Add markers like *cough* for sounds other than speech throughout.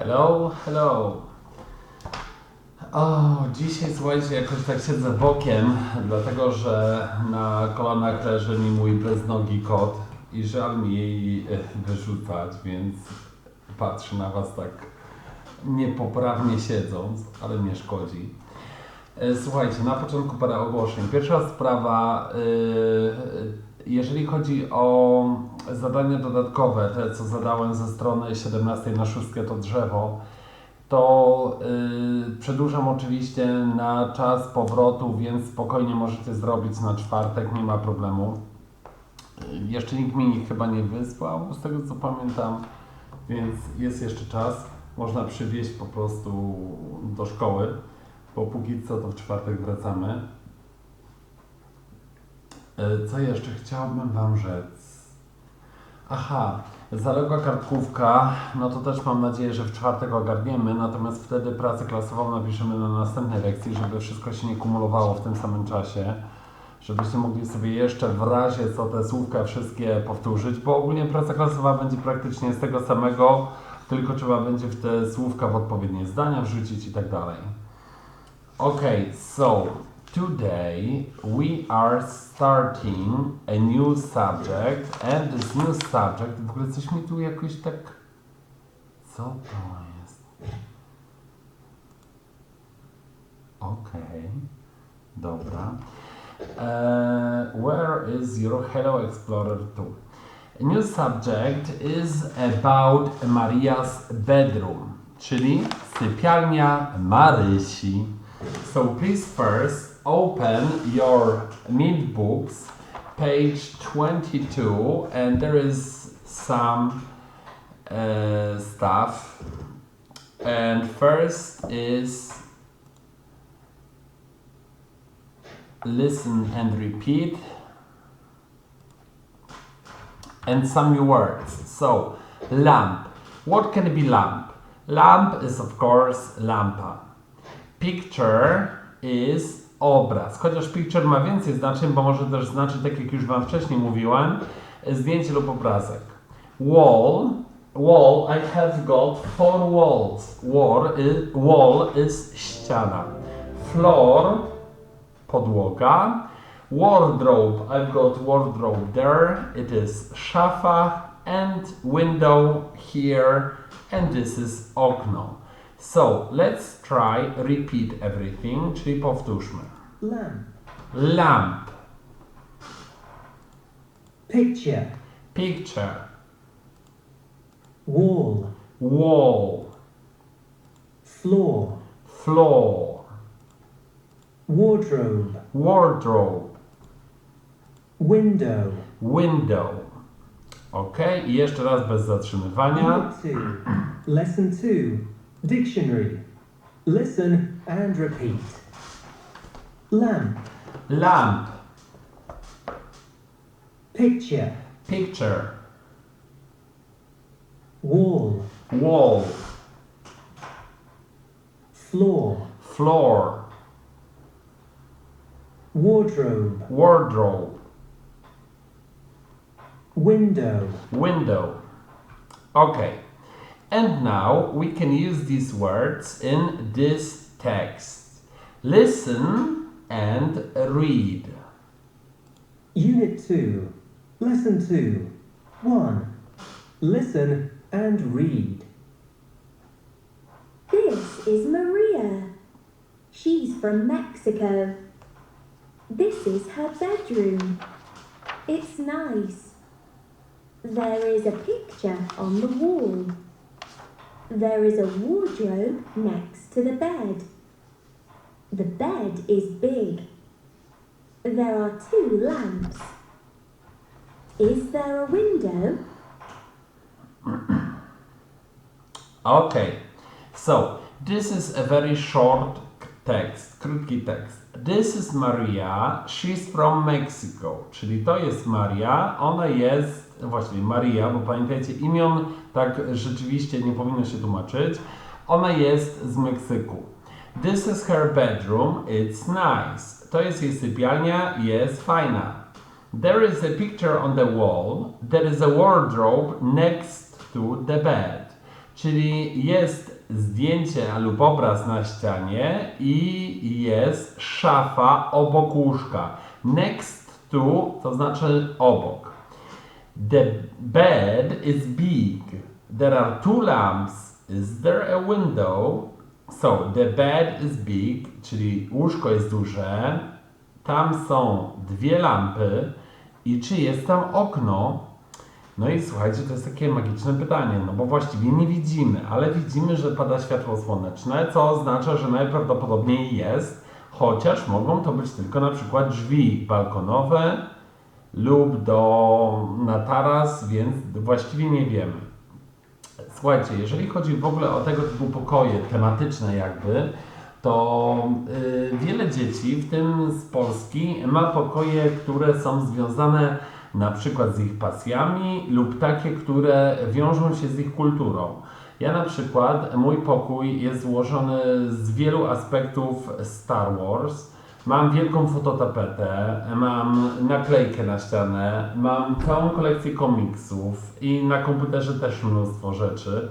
Hello, hello. O, dzisiaj słuchajcie, jakoś tak siedzę bokiem, dlatego że na kolanach leży mi mój beznogi kot i żal mi jej wyrzucać, więc patrzę na was tak niepoprawnie siedząc, ale nie szkodzi. E, Słuchajcie, na początku parę ogłoszeń. Pierwsza sprawa, y, jeżeli chodzi o zadania dodatkowe, te co zadałem ze strony 17 na szóstkę to drzewo, to y, przedłużam oczywiście na czas powrotu, więc spokojnie możecie zrobić na czwartek, nie ma problemu. Y, Jeszcze nikt mi ich chyba nie wysłał, z tego co pamiętam, więc jest jeszcze czas. Można przywieźć po prostu do szkoły, bo póki co to w czwartek wracamy. Y, Co jeszcze? Chciałbym Wam rzec? Aha, zaległa kartkówka, no to też mam nadzieję, że w czwartek ogarniemy, natomiast wtedy pracę klasową napiszemy na następnej lekcji, żeby wszystko się nie kumulowało w tym samym czasie, żebyście mogli sobie jeszcze w razie co te słówka wszystkie powtórzyć, bo ogólnie praca klasowa będzie praktycznie z tego samego, tylko trzeba będzie w te słówka w odpowiednie zdania wrzucić i tak dalej. Okay, so today we are starting a new subject and this new subject, w ogóle coś mi tu jakoś tak, co to jest? Okej, dobra. Uh, where is your Hello Explorer 2? A new subject is about Maria's bedroom, czyli sypialnia Marysi. So please first open your mint books, page 22, and there is some uh, stuff. And first is listen and repeat, and some new words. So, lamp. What can be lamp? Lamp is, of course, lampa. Picture is obraz. Chociaż picture ma więcej znaczeń, bo może też znaczyć, tak jak już Wam wcześniej mówiłem, zdjęcie lub obrazek. Wall. Wall, I have got four walls. Wall wall is ściana. Floor, podłoga. Wardrobe, I've got wardrobe there. It is szafa and window here and this is okno. So let's try repeat everything, czyli powtórzmy. lamp, Lamp, picture, picture, wall, wall, floor, floor, wardrobe, wardrobe, window. window. Ok, i jeszcze raz bez zatrzymywania. 2, Lesson 2, Dictionary. Listen and repeat. Lamp, Lamp, picture, picture, wall, wall, floor, floor, wardrobe, wardrobe, window. window. Okay. And now we can use these words in this text. Listen and read. Unit 2, Lesson 2, 1. Listen and read. This is Maria. She's from Mexico. This is her bedroom. It's nice. There is a picture on the wall. There is a wardrobe next to the bed. The bed is big. There are two lamps. Is there a window? *coughs* Okay. So, this is a very short text, krótki tekst. This is Maria, she's from Mexico. Czyli to jest Maria, ona jest, właśnie Maria, bo pamiętajcie, imion tak rzeczywiście nie powinno się tłumaczyć. Ona jest z Meksyku. This is her bedroom, it's nice. To jest jej sypialnia, jest fajna. There is a picture on the wall, there is a wardrobe next to the bed. czyli jest zdjęcie lub obraz na ścianie i jest szafa obok łóżka. Next to to znaczy obok. The bed is big. There are two lamps. Is there a window? So, the bed is big, czyli łóżko jest duże. Tam są dwie lampy. I czy jest tam okno? No i słuchajcie, to jest takie magiczne pytanie, no bo właściwie nie widzimy, ale widzimy, że pada światło słoneczne, co oznacza, że najprawdopodobniej jest, chociaż mogą to być tylko na przykład drzwi balkonowe lub do, na taras, więc właściwie nie wiemy. Słuchajcie, jeżeli chodzi w ogóle o tego typu pokoje tematyczne jakby, to y, wiele dzieci, w tym z Polski, ma pokoje, które są związane na przykład z ich pasjami lub takie, które wiążą się z ich kulturą. Ja na przykład, mój pokój jest złożony z wielu aspektów Star Wars. Mam wielką fototapetę, mam naklejkę na ścianę, mam całą kolekcję komiksów i na komputerze też mnóstwo rzeczy.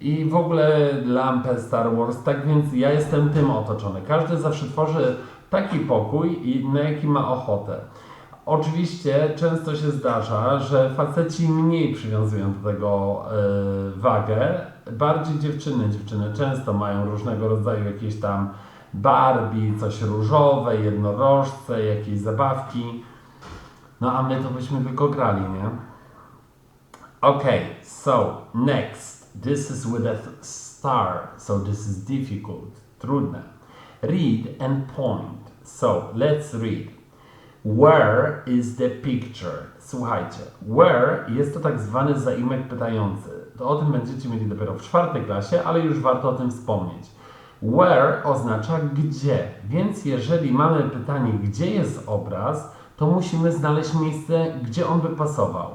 I w ogóle lampę Star Wars, tak więc ja jestem tym otoczony. Każdy zawsze tworzy taki pokój, na jaki ma ochotę. Oczywiście często się zdarza, że faceci mniej przywiązują do tego e, wagę, bardziej dziewczyny. Dziewczyny często mają różnego rodzaju jakieś tam Barbie, coś różowe, jednorożce, jakieś zabawki. No a my to byśmy tylko grali, nie? Okay, so next. This is with a star, so this is difficult, trudne. Read and point. So let's read. Where is the picture? Słuchajcie, where jest to tak zwany zaimek pytający. To o tym będziecie mieli dopiero w czwartej klasie, ale już warto o tym wspomnieć. Where oznacza gdzie, więc jeżeli mamy pytanie, gdzie jest obraz, to musimy znaleźć miejsce, gdzie on by pasował.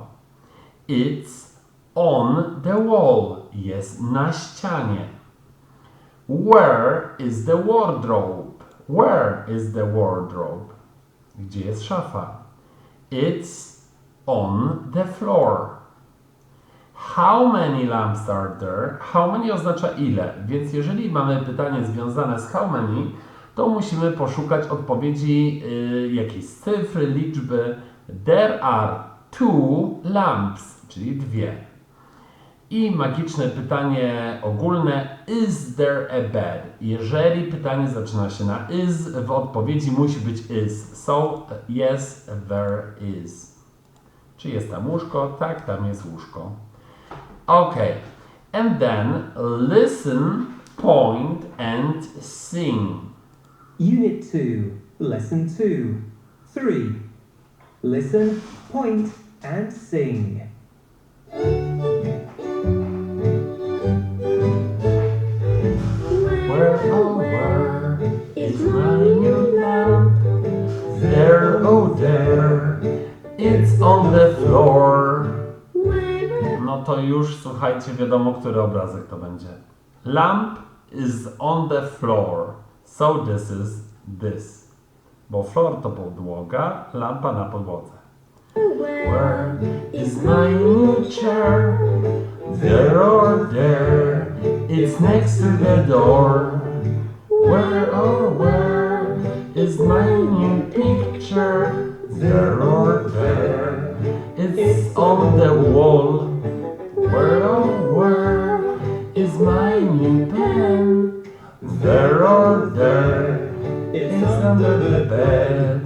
It's on the wall. Jest na ścianie. Where is the wardrobe? Where is the wardrobe? Gdzie jest szafa? It's on the floor. How many lamps are there? How many oznacza ile, więc jeżeli mamy pytanie związane z how many, to musimy poszukać odpowiedzi y, jakiejś cyfry, liczby. There are two lamps, czyli dwie. I magiczne pytanie ogólne: Is there a bed? Jeżeli pytanie zaczyna się na is, w odpowiedzi musi być is. So, yes, there is. Czy jest tam łóżko? Tak, tam jest łóżko. Okay. And then listen, point and sing. Unit 2, Lesson 2. 3. Listen, point, and sing. Where, oh, where is my new lamp? There, oh, there, it's on the floor. No to już słuchajcie, wiadomo, który obrazek to będzie. Lamp is on the floor. So this is this. Bo floor to podłoga, lampa na podłodze. Where is my new chair? There or there, it's next to the door. Where or where is my new picture? There or there, it's on the wall. Where oh where is my new pen? There or there, it's under the bed.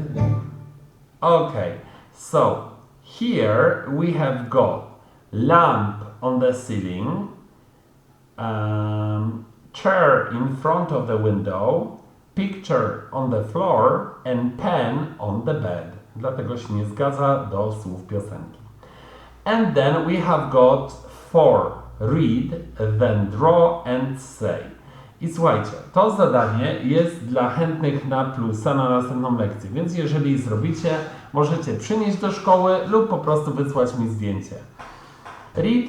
Okay, so here we have got lamp on the ceiling, um, chair in front of the window, picture on the floor and pen on the bed. Dlatego się nie zgadza do słów piosenki. And then we have got four. Read, then draw and say. I słuchajcie, to zadanie jest dla chętnych na plusa na następną lekcję, więc jeżeli zrobicie, możecie przynieść do szkoły lub po prostu wysłać mi zdjęcie. Read,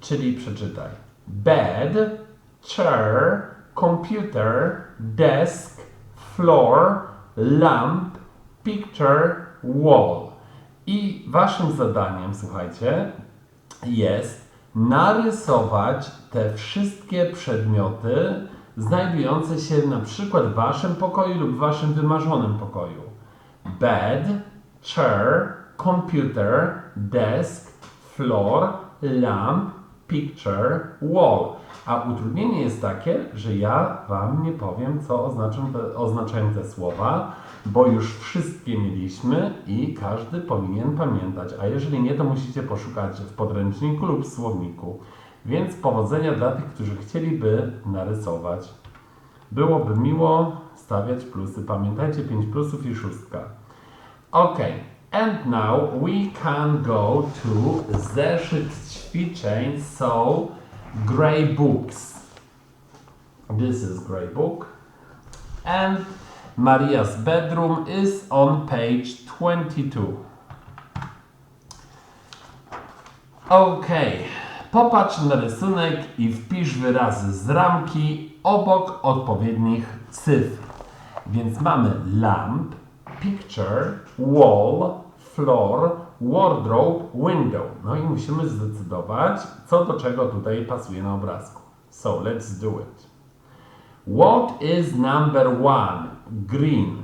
czyli przeczytaj. Bed, chair, computer, desk, floor, lamp, picture, wall. I waszym zadaniem, słuchajcie, jest narysować te wszystkie przedmioty znajdujące się na przykład w waszym pokoju lub w waszym wymarzonym pokoju. Bed, chair, computer, desk, floor, lamp, picture, wall. A utrudnienie jest takie, że ja Wam nie powiem, co oznaczą te, oznaczają te słowa, bo już wszystkie mieliśmy i każdy powinien pamiętać. A jeżeli nie, to musicie poszukać w podręczniku lub słowniku. Więc powodzenia dla tych, którzy chcieliby narysować. Byłoby miło stawiać plusy. Pamiętajcie 5 plusów i szóstka. Okay, and now we can go to zeszyt ćwiczeń, so grey books. This is grey book. And Maria's bedroom is on page 22. Okay, popatrz na rysunek i wpisz wyrazy z ramki obok odpowiednich cyfr. Więc mamy lamp, picture, wall, floor, wardrobe, window. No i musimy zdecydować, co do czego tutaj pasuje na obrazku. So let's do it. What is number one? Green.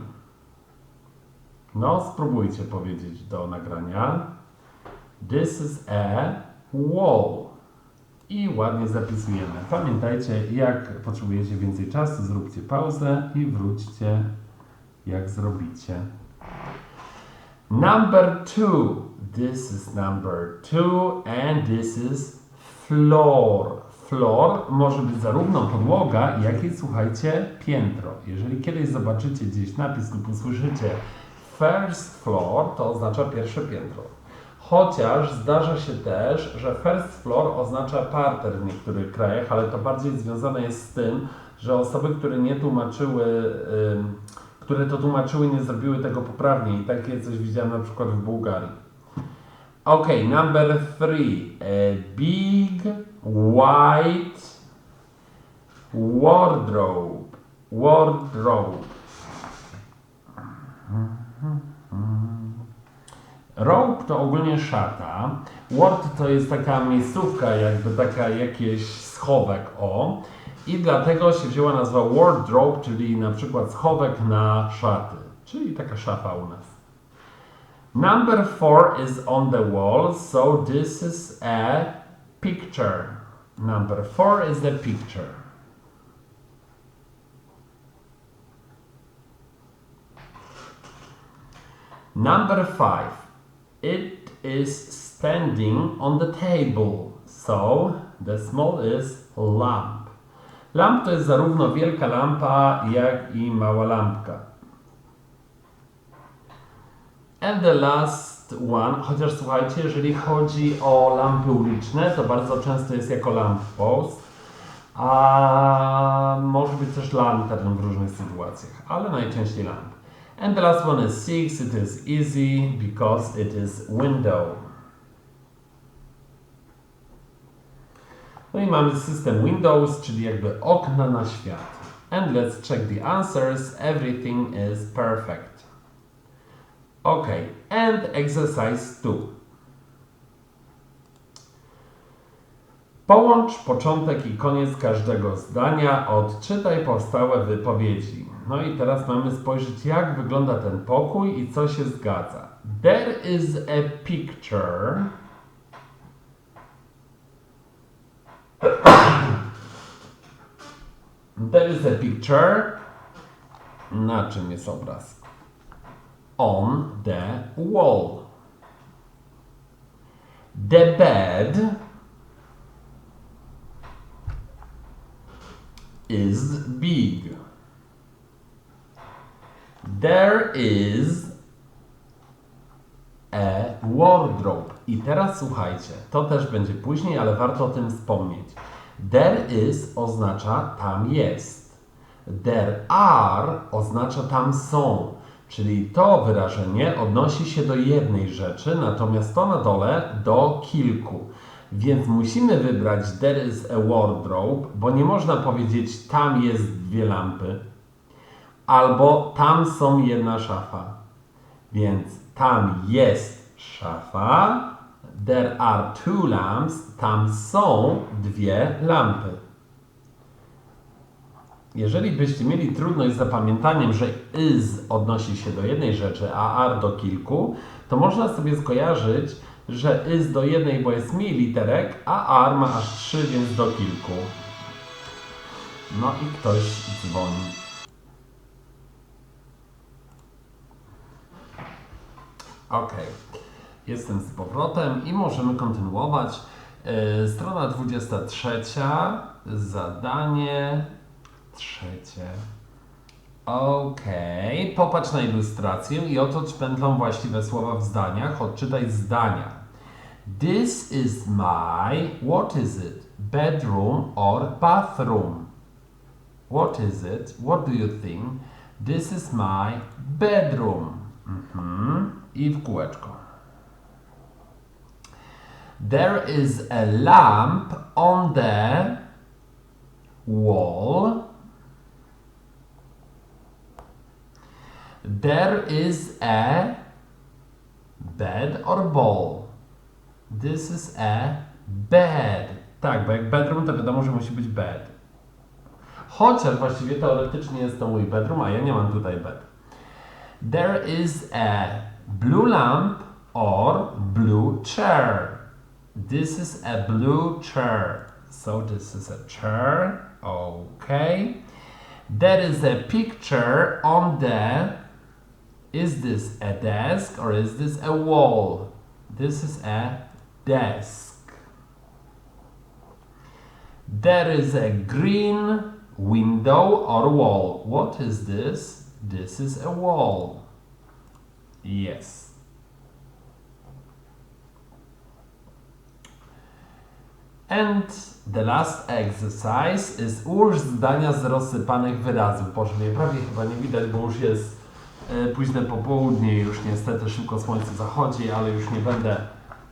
No, spróbujcie powiedzieć do nagrania. This is a wall. I ładnie zapisujemy. Pamiętajcie, jak potrzebujecie więcej czasu, zróbcie pauzę i wróćcie, jak zrobicie. Number two. This is number two, and this is floor. Floor może być zarówno podłoga, jak i słuchajcie, piętro. Jeżeli kiedyś zobaczycie gdzieś napis lub usłyszycie first floor, to oznacza pierwsze piętro. Chociaż zdarza się też, że first floor oznacza parter w niektórych krajach, ale to bardziej związane jest z tym, że osoby, które nie tłumaczyły, które to tłumaczyły, nie zrobiły tego poprawnie i takie coś widziałem na przykład w Bułgarii. Okay, number three. A big white wardrobe. Wardrobe. Robe to ogólnie szata. Ward to jest taka miejscówka, jakby taka jakieś schowek, o. I dlatego się wzięła nazwa wardrobe, czyli na przykład schowek na szaty. Czyli taka szafa u nas. Number four is on the wall, so this is a picture. Number four is a picture. Number five, it is standing on the table, so the small is lamp. Lamp to jest zarówno wielka lampa, jak i mała lampka. And the last one, chociaż słuchajcie, jeżeli chodzi o lampy uliczne, to bardzo często jest jako lamp post, a może być też lantern w różnych sytuacjach, ale najczęściej lamp. And the last one is six, it is easy because it is window. No i mamy system Windows, czyli jakby okna na świat. And let's check the answers. Everything is perfect. Ok, and exercise 2. Połącz początek i koniec każdego zdania, odczytaj powstałe wypowiedzi. No i teraz mamy spojrzeć, jak wygląda ten pokój i co się zgadza. There is a picture. There is a picture. Na czym jest obraz? On the wall. The bed is big. There is a wardrobe. I teraz słuchajcie, to też będzie później, ale warto o tym wspomnieć. There is oznacza tam jest. There are oznacza tam są. Czyli to wyrażenie odnosi się do jednej rzeczy, natomiast to na dole do kilku. Więc musimy wybrać there is a wardrobe, bo nie można powiedzieć tam jest dwie lampy, albo tam są jedna szafa. Więc tam jest szafa, There are two lamps. Tam są dwie lampy. Jeżeli byście mieli trudność z zapamiętaniem, że is odnosi się do jednej rzeczy, a are do kilku, to można sobie skojarzyć, że is do jednej, bo jest mniej literek, a are ma aż trzy, więc do kilku. No i ktoś dzwoni. Ok, jestem z powrotem i możemy kontynuować. Yy, strona 23, zadanie trzecie. Ok, popatrz na ilustrację i otocz pętlą właściwe słowa w zdaniach. Odczytaj zdania. This is my, what is it? Bedroom or bathroom? What is it? What do you think? This is my bedroom. Mhm. I w kółeczko. There is a lamp on the wall. There is a bed or ball. This is a bed. Tak, bo jak bedroom to wiadomo, że musi być bed. Chociaż właściwie teoretycznie jest to mój bedroom, a ja nie mam tutaj bed. There is a blue lamp or blue chair. This is a blue chair. So this is a chair. Okay. There is a picture on the. Is this a desk or is this a wall? This is a desk. There is a green window or wall. What is this? This is a wall. Yes. And the last exercise is ułóż zdania z rozsypanych wyrazów. Boże, mnie prawie chyba nie widać, bo już jest późne popołudnie, już niestety szybko słońce zachodzi, ale już nie będę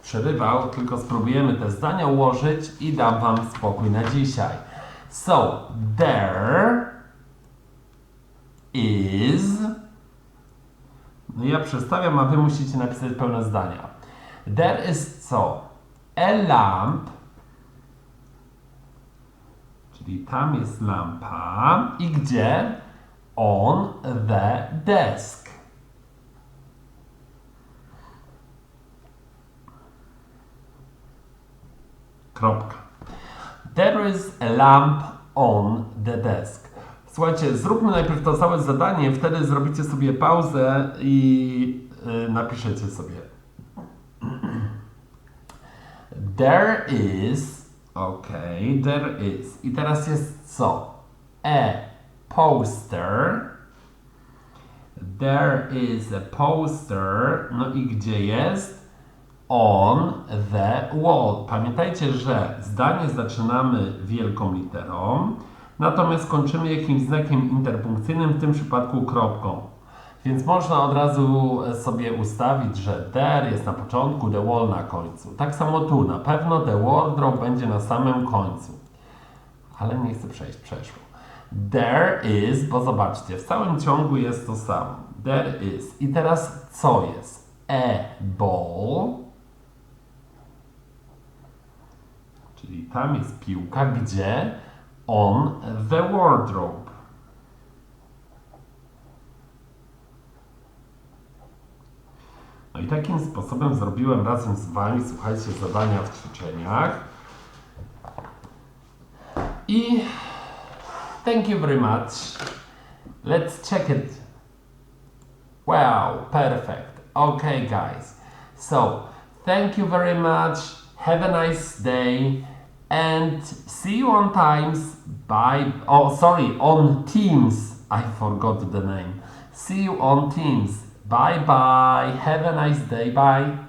przerywał, tylko spróbujemy te zdania ułożyć i dam Wam spokój na dzisiaj. So, there is. No ja przestawiam, a Wy musicie napisać pełne zdania. There is co? A lamp. Czyli tam jest lampa. I gdzie? On the desk. Kropka. There is a lamp on the desk. Słuchajcie, zróbmy najpierw to całe zadanie, wtedy zrobicie sobie pauzę i y, napiszecie sobie. *clears throat* There is, okej, there is. I teraz jest co? A poster. There is a poster. No i gdzie jest? On the wall. Pamiętajcie, że zdanie zaczynamy wielką literą, natomiast kończymy jakimś znakiem interpunkcyjnym, w tym przypadku kropką. Więc można od razu sobie ustawić, że there jest na początku, the wall na końcu. Tak samo tu, na pewno the wardrobe będzie na samym końcu. Ale nie chcę przejść, przeszło. There is, bo zobaczcie, w całym ciągu jest to samo. There is. I teraz co jest? A ball. Czyli tam jest piłka, gdzie? On the wardrobe. No i takim sposobem zrobiłem razem z Wami, słuchajcie, zadania w ćwiczeniach. I thank you very much. Let's check it. Wow, perfect. Okay, guys. So, thank you very much. Have a nice day and see you on Times. Bye. Oh, sorry, on Teams. I forgot the name. See you on Teams. Bye bye. Have a nice day. Bye.